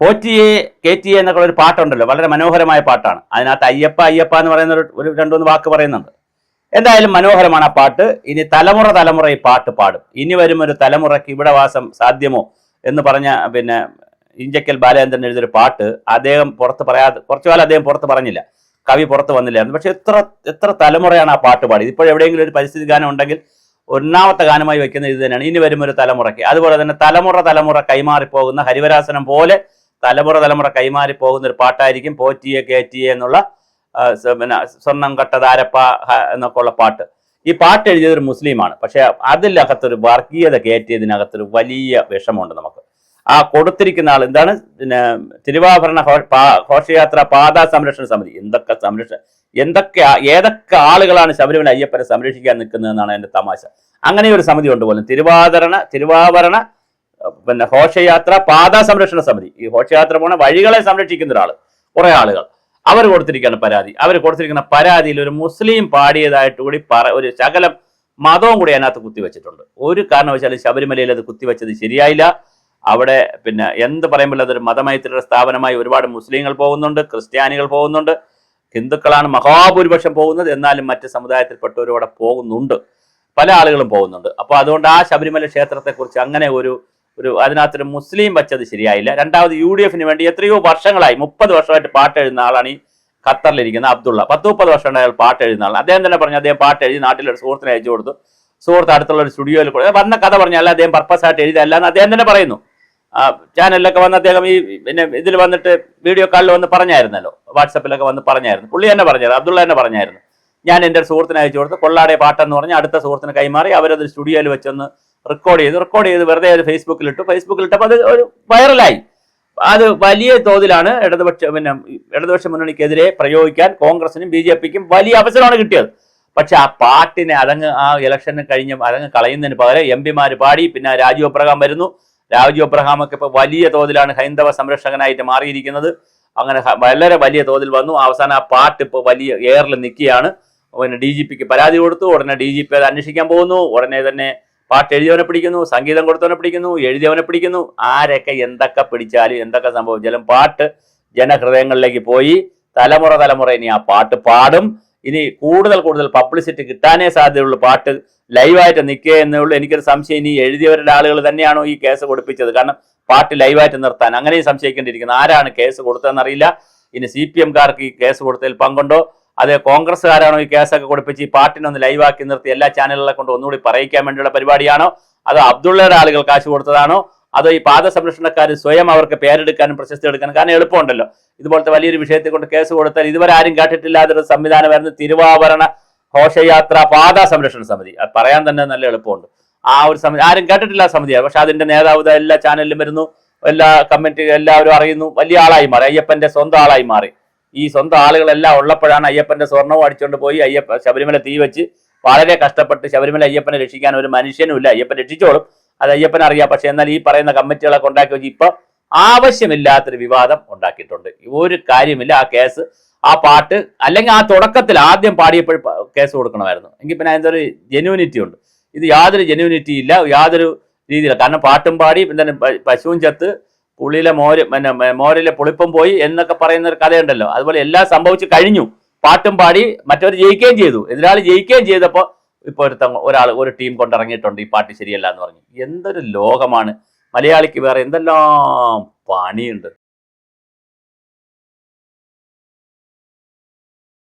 പോറ്റിയെ കേറ്റിയെ എന്നൊക്കെ ഒരു പാട്ടുണ്ടല്ലോ. വളരെ മനോഹരമായ പാട്ടാണ്. അതിനകത്ത് അയ്യപ്പ അയ്യപ്പ എന്ന് പറയുന്ന ഒരു- രണ്ടുമൂന്ന് വാക്ക് പറയുന്നുണ്ട്. എന്തായാലും മനോഹരമാണ് ആ പാട്ട്. ഇനി തലമുറ തലമുറ ഈ പാട്ട് പാടും. ഇനി വരും ഒരു തലമുറയ്ക്ക് ഇവിടെ വാസം സാധ്യമോ എന്ന് പറഞ്ഞ പിന്നെ ഇഞ്ചക്കൽ ബാലചന്ദ്രൻ എഴുതിയൊരു പാട്ട്. അദ്ദേഹം പുറത്ത് പറയാതെ കുറച്ചു കാലം അദ്ദേഹം പുറത്ത് പറഞ്ഞില്ല. കവി പുറത്ത് വന്നില്ലായിരുന്നു. പക്ഷെ എത്ര എത്ര തലമുറയാണ് ആ പാട്ട് പാടി ഇപ്പോൾ എവിടെയെങ്കിലും ഒരു പരിസ്ഥിതി ഗാനം ഉണ്ടെങ്കിൽ ഒന്നാമത്തെ ഗാനമായി വെക്കുന്ന ഇത് തന്നെയാണ്. ഇനി വരും ഒരു തലമുറയ്ക്ക്. അതുപോലെ തന്നെ തലമുറ തലമുറ കൈമാറിപ്പോകുന്ന ഹരിവരാസനം പോലെ തലമുറ തലമുറ കൈമാറി പോകുന്ന ഒരു പാട്ടായിരിക്കും പോറ്റിയെ കേറ്റിയെ എന്നുള്ള പിന്നെ സ്വർണം കട്ട താരപ്പ എന്നൊക്കെ ഉള്ള പാട്ട്. ഈ പാട്ട് എഴുതിയത് ഒരു മുസ്ലിമാണ്. പക്ഷെ അതിലകത്തൊരു വർഗീയത കയറ്റിയതിനകത്തൊരു വലിയ വിഷമമുണ്ട് നമുക്ക്. ആ കൊടുത്തിരിക്കുന്ന ആൾ എന്താണ്? പിന്നെ തിരുവാഭരണ ഘോഷയാത്ര പാതാ സംരക്ഷണ സമിതി. എന്തൊക്കെ സംരക്ഷണ എന്തൊക്കെ ഏതൊക്കെ ആളുകളാണ് ശബരിമല അയ്യപ്പനെ സംരക്ഷിക്കാൻ നിൽക്കുന്നതെന്നാണ് എന്റെ തമാശ. അങ്ങനെ ഒരു സമിതി ഉണ്ട് പോലും. തിരുവാഭരണ തിരുവാഭരണ പിന്നെ ഘോഷയാത്ര പാത സംരക്ഷണ സമിതി. ഈ ഘോഷയാത്ര പോണ വഴികളെ സംരക്ഷിക്കുന്ന ഒരാൾ കുറെ ആളുകൾ. അവർ കൊടുത്തിരിക്കുകയാണ് പരാതി അവർ കൊടുത്തിരിക്കുന്ന പരാതിയിൽ ഒരു മുസ്ലിം പാടിയതായിട്ട് കൂടി പറ ഒരു ശകലം മതവും കൂടി അതിനകത്ത് കുത്തിവെച്ചിട്ടുണ്ട്. ഒരു കാരണവശാലും ശബരിമലയിൽ അത് കുത്തിവെച്ചത് ശരിയായില്ല. അവിടെ പിന്നെ എന്ത് പറയുമ്പോൾ അതൊരു മതമൈത്രിയുടെ സ്ഥാപനമായി ഒരുപാട് മുസ്ലിങ്ങൾ പോകുന്നുണ്ട് ക്രിസ്ത്യാനികൾ പോകുന്നുണ്ട്. ഹിന്ദുക്കളാണ് മഹാഭൂരിപക്ഷം പോകുന്നത് എന്നാലും മറ്റ് സമുദായത്തിൽപ്പെട്ടവരും അവിടെ പോകുന്നുണ്ട്. പല ആളുകളും പോകുന്നുണ്ട്. അപ്പോൾ അതുകൊണ്ട് ആ ശബരിമല ക്ഷേത്രത്തെക്കുറിച്ച് അങ്ങനെ ഒരു ഒരു അതിനകത്തൊരു മുസ്ലിം വച്ചത് ശരിയായില്ല. രണ്ടാമത് യു ഡി എഫിന് വേണ്ടി എത്രയോ വർഷങ്ങളായി മുപ്പത് വർഷമായിട്ട് പാട്ട് എഴുതുന്ന ആളാണ് ഈ ഖത്തറിലിരിക്കുന്ന അബ്ദുള്ള. പത്ത് മുപ്പത് വർഷം അയാൾ പാട്ട് എഴുതുന്ന ആൾ അദ്ദേഹം തന്നെ പറഞ്ഞു അദ്ദേഹം പാട്ട് എഴുതി നാട്ടിലൊരു സുഹൃത്തിനെ അയച്ചു കൊടുത്തു. സുഹൃത്ത് അടുത്തുള്ള ഒരു സ്റ്റുഡിയോയിൽ കൊടുത്തു. വന്ന കഥ പറഞ്ഞല്ല അദ്ദേഹം പർപ്പസ് ആയിട്ട് എഴുതിയല്ല എന്ന് അദ്ദേഹം തന്നെ പറയുന്നു. ചാനലിലൊക്കെ വന്ന് അദ്ദേഹം ഈ പിന്നെ ഇതിൽ വന്നിട്ട് വീഡിയോ കാളിൽ വന്ന് പറഞ്ഞായിരുന്നല്ലോ. വാട്സപ്പിലൊക്കെ വന്ന് പറഞ്ഞായിരുന്നു. പുള്ളി തന്നെ പറഞ്ഞായിരുന്നു അബ്ദുള്ള തന്നെ പറഞ്ഞായിരുന്നു. ഞാൻ എന്റെ സുഹൃത്തിനെ അയച്ചു കൊടുത്ത്. കൊള്ളാടെ പാട്ടെന്ന് പറഞ്ഞ് അടുത്ത സുഹൃത്തിന് കൈമാറി അവരത് സ്റ്റുഡിയോയിൽ വെച്ചൊന്ന് റെക്കോർഡ് ചെയ്തു റെക്കോർഡ് ചെയ്ത് വെറുതെ അത് ഫേസ്ബുക്കിൽ ഇട്ടു ഫേസ്ബുക്കിൽ ഇട്ടപ്പോൾ അത് ഒരു വൈറലായി അത് വലിയ തോതിലാണ് ഇടതുപക്ഷ പിന്നെ ഇടതുപക്ഷ മുന്നണിക്കെതിരെ പ്രയോഗിക്കാൻ കോൺഗ്രസിനും ബി ജെ പിക്കും വലിയ അവസരമാണ് കിട്ടിയത്. പക്ഷെ ആ പാട്ടിനെ അതങ്ങ് ആ ഇലക്ഷന് കഴിഞ്ഞ് അതങ്ങ് കളയുന്നതിന് പകരം എം പിമാർ പാടി പിന്നെ രാജു അബ്രഹാം വരുന്നു. രാജു അബ്രഹാമൊക്കെ ഇപ്പോൾ വലിയ തോതിലാണ് ഹൈന്ദവ സംരക്ഷകനായിട്ട് മാറിയിരിക്കുന്നത്. അങ്ങനെ വളരെ വലിയ തോതിൽ വന്നു. അവസാനം ആ പാട്ട് ഇപ്പോൾ വലിയ എയറിൽ നിൽക്കുകയാണ്. പിന്നെ ഡി ജി പിക്ക് പരാതി കൊടുത്തു. ഉടനെ ഡി ജി പി അത് അന്വേഷിക്കാൻ പോകുന്നു. ഉടനെ തന്നെ പാട്ട് എഴുതിയവനെ പിടിക്കുന്നു സംഗീതം കൊടുത്തവനെ പിടിക്കുന്നു എഴുതിയവനെ പിടിക്കുന്നു. ആരൊക്കെ എന്തൊക്കെ പിടിച്ചാലും എന്തൊക്കെ സംഭവിച്ചാലും പാട്ട് ജനഹൃദയങ്ങളിലേക്ക് പോയി തലമുറ തലമുറ ഇനി ആ പാട്ട് പാടും. ഇനി കൂടുതൽ കൂടുതൽ പബ്ലിസിറ്റി കിട്ടാനേ സാധ്യതയുള്ളൂ പാട്ട് ലൈവായിട്ട് നിൽക്കുക എന്നേ ഉള്ളൂ എനിക്കൊരു സംശയം ഇനി എഴുതിയവരുടെ ആളുകൾ തന്നെയാണോ ഈ കേസ് കൊടുപ്പിച്ചത്? കാരണം പാട്ട് ലൈവായിട്ട് നിർത്താൻ അങ്ങനെയും സംശയിക്കേണ്ടിയിരിക്കുന്നു. ആരാണ് കേസ് കൊടുത്തതെന്നറിയില്ല. ഇനി സി പി എംകാർക്ക് ഈ കേസ് കൊടുത്തതിൽ പങ്കുണ്ടോ? അതേ കോൺഗ്രസ്സുകാരാണോ ഈ കേസൊക്കെ കൊടുപ്പിച്ച് ഈ പാർട്ടിനെ ഒന്ന് ലൈവാക്കി നിർത്തി എല്ലാ ചാനലുകളെ കൊണ്ട് ഒന്നുകൂടി പറയിക്കാൻ വേണ്ടിയുള്ള പരിപാടിയാണോ? അതോ അബ്ദുള്ളയുടെ ആളുകൾ കാശ് കൊടുത്തതാണോ? അതോ ഈ പാത സംരക്ഷണക്കാർ സ്വയം അവർക്ക് പേരെടുക്കാനും പ്രശസ്തി എടുക്കാനും? കാരണം എളുപ്പമുണ്ടല്ലോ. ഇതുപോലത്തെ വലിയൊരു വിഷയത്തെ കൊണ്ട് കേസ് കൊടുത്താൽ ഇതുവരെ ആരും കേട്ടിട്ടില്ലാത്തൊരു സംവിധാനമായിരുന്നു തിരുവാഭരണ ഘോഷയാത്ര പാത സംരക്ഷണ സമിതി. അത് പറയാൻ തന്നെ നല്ല എളുപ്പമുണ്ട്. ആ ഒരു സമിതി ആരും കേട്ടിട്ടില്ല സമിതിയാണ്. പക്ഷെ അതിന്റെ നേതാവ് എല്ലാ ചാനലിലും വരുന്നു. എല്ലാ കമ്മിറ്റി എല്ലാവരും അറിയുന്നു. വലിയ ആളായി മാറി. അയ്യപ്പന്റെ സ്വന്തം ആളായി മാറി. ഈ സ്വന്തം ആളുകളെല്ലാം ഉള്ളപ്പോഴാണ് അയ്യപ്പന്റെ സ്വർണവും അടിച്ചുകൊണ്ട് പോയി അയ്യപ്പ ശബരിമല തീ വെച്ച് വളരെ കഷ്ടപ്പെട്ട് ശബരിമല അയ്യപ്പനെ രക്ഷിക്കാൻ ഒരു മനുഷ്യനും ഇല്ല അയ്യപ്പൻ രക്ഷിച്ചോളും. അത് അയ്യപ്പൻ അറിയാം. പക്ഷെ എന്നാൽ ഈ പറയുന്ന കമ്മിറ്റികളൊക്കെ ഉണ്ടാക്കി വെച്ച് ഇപ്പൊ ആവശ്യമില്ലാത്തൊരു വിവാദം ഉണ്ടാക്കിയിട്ടുണ്ട്. ഒരു കാര്യമില്ല. ആ കേസ് ആ പാട്ട് അല്ലെങ്കിൽ ആ തുടക്കത്തിൽ ആദ്യം പാടിയപ്പോൾ കേസ് കൊടുക്കണമായിരുന്നു. എങ്കിൽ പിന്നെ അതിന്റെ ഒരു ജെന്യൂനിറ്റി ഉണ്ട്. ഇത് യാതൊരു ജെന്യൂനിറ്റി ഇല്ല. യാതൊരു രീതിയില്ല. കാരണം പാട്ടും പാടി പിന്നെ പശുവും ചത്ത് പുള്ളിയിലെ മോര് പിന്നെ മോരിലെ പുളിപ്പം പോയി എന്നൊക്കെ പറയുന്ന ഒരു കഥയുണ്ടല്ലോ. അതുപോലെ എല്ലാം സംഭവിച്ചു കഴിഞ്ഞു. പാട്ടും പാടി മറ്റവർ ജയിക്കുകയും ചെയ്തു. എതിരാളി ജയിക്കുകയും ചെയ്തപ്പോൾ ഇപ്പോൾ ഒരു ഒരാൾ ഒരു ടീം കൊണ്ടിറങ്ങിയിട്ടുണ്ട് ഈ പാട്ട് ശരിയല്ല എന്ന് പറഞ്ഞു. എന്തൊരു ലോകമാണ്. മലയാളിക്ക് വേറെ എന്തെല്ലാം പണിയുണ്ട്.